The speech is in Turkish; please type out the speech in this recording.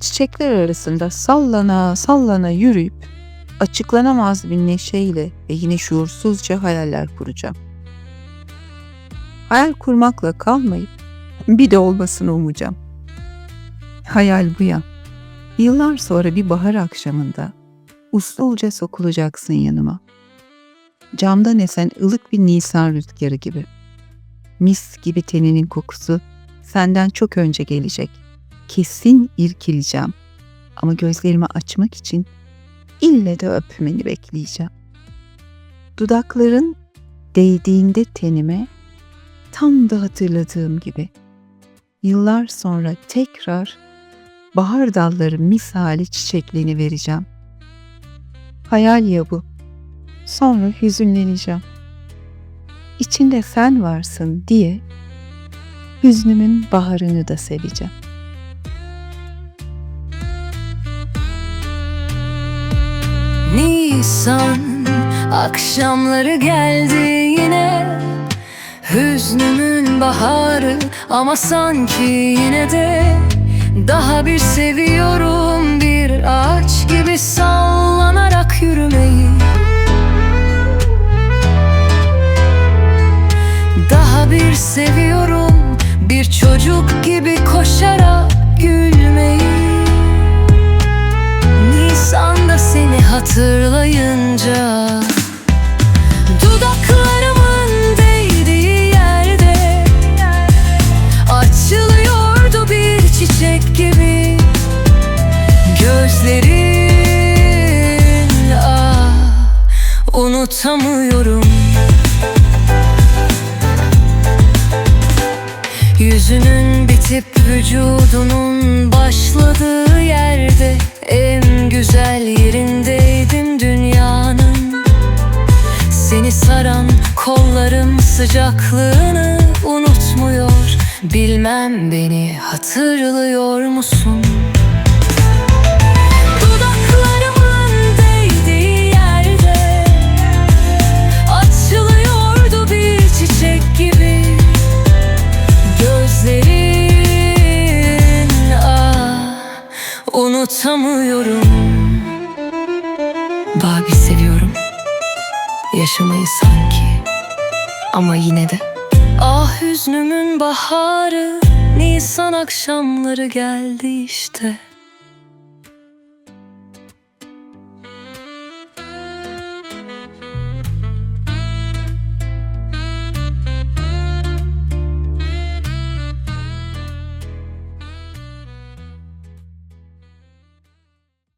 çiçekler arasında sallana sallana yürüyüp açıklanamaz bir neşeyle ve yine şuursuzca hayaller kuracağım. Hayal kurmakla kalmayıp bir de olmasını umacağım. Hayal bu ya. Yıllar sonra bir bahar akşamında usulca sokulacaksın yanıma. Camdan esen ılık bir nisan rüzgarı gibi. Mis gibi teninin kokusu senden çok önce gelecek. Kesin irkileceğim. Ama gözlerimi açmak için ille de öpmeni bekleyeceğim. Dudakların değdiğinde tenime tam da hatırladığım gibi yıllar sonra tekrar bahar dalları misali çiçekliğini vereceğim. Hayal ya bu. Sonra hüzünleneceğim. İçinde sen varsın diye hüznümün baharını da seveceğim. Nisan akşamları geldi yine. Hüznümün baharı ama sanki yine de Daha bir seviyorum. Bir ağaç gibi sallanarak yürümeyi. Daha bir seviyorum. Bir çocuk gibi koşarak gülmeyi hatırlayınca Dudaklarımın değdiği yerde Açılıyordu bir çiçek gibi Gözlerin ah unutamıyorum. Yüzünün bitip vücudunun başladığı yerde En güzel kollarım sıcaklığını unutmuyor. Bilmem beni hatırlıyor musun? Ah unutamıyorum. Babi seviyorum. Yaşamayı sanki Ama yine de. Ah hüznümün baharı Nisan akşamları geldi işte